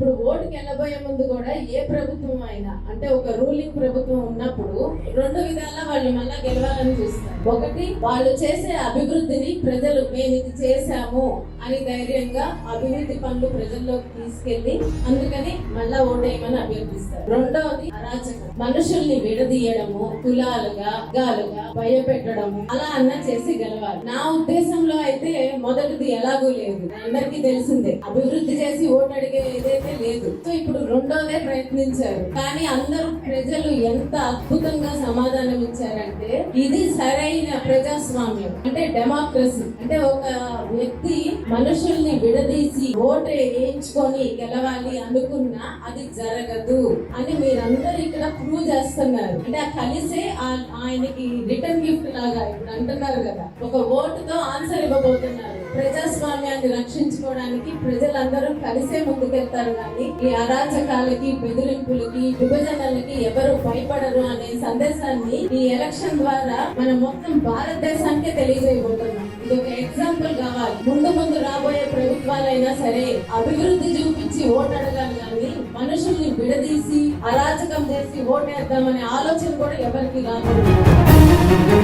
ఇప్పుడు ఓటుకి వెళ్ళబోయే ముందు కూడా ఏ ప్రభుత్వం అయినా అంటే ఒక రూలింగ్ ప్రభుత్వం ఉన్నప్పుడు రెండు విధాలా వాళ్ళు మళ్ళా గెలవాలని చూస్తారు. ఒకటి వాళ్ళు చేసే అభివృద్ధిని ప్రజలు మేము ఇది చేశాము అని ధైర్యంగా అభివృద్ధి పనులు ప్రజల్లోకి తీసుకెళ్ళి అందుకని మళ్ళా ఓటేయమని అభ్యర్థిస్తారు. రెండవది అరాచకం. మనుషుల్ని విడదీయడము కులాలుగా గాలుగా భయపెట్టడము అలా అన్న చేసి గెలవాలి. నా ఉద్దేశంలో అయితే మొదటిది ఎలాగూ లేదు. అందరికీ తెలిసిందే. అభివృద్ధి చేసి ఓటు అడిగే ఏదైతే లేదు. సో ఇప్పుడు రెండోదే ప్రయత్నించారు. కానీ అందరూ ప్రజలు ఎంత అద్భుతంగా సమాధానం ఇచ్చారంటే ఇది సరైన ప్రజాస్వామ్యం. అంటే డెమోక్రసీ అంటే ఒక వ్యక్తి మనుషుల్ని విడదీసి ఓటు వేయించుకొని గెలవాలి అనుకున్నా అది జరగదు అని మీరందరూ ఇక్కడ ప్రూవ్ చేస్తున్నారు. అంటే కలిసే ఆయనకి రిటర్న్ గిఫ్ట్ లాగా ఇప్పుడు అంటున్నారు కదా. ఒక ఓటుతో ఆన్సర్ ఇవ్వబోతున్నారు. ప్రజాస్వామ్యాన్ని రక్షించుకోవడానికి ప్రజలందరూ కలిసే ముందుకెళ్తారు కానీ ఈ అరాచకాలకి బెదిరింపులకి విభజనలకి ఎవరు భయపడరు అనే సందేశాన్ని ఈ ఎలక్షన్ ద్వారా మనం మొత్తం భారతదేశానికే తెలియజేయబోతున్నాం. ఇది ఒక ఎగ్జాంపుల్ కావాలి. ముందు ముందు రాబోయే ప్రభుత్వాలైనా సరే అభివృద్ధి చూపించి ఓటు అడగాలి కానీ మనుషుల్ని విడదీసి అరాచకం చేసి ఓటేద్దామనే ఆలోచన కూడా ఎవరికి రాకూడదు.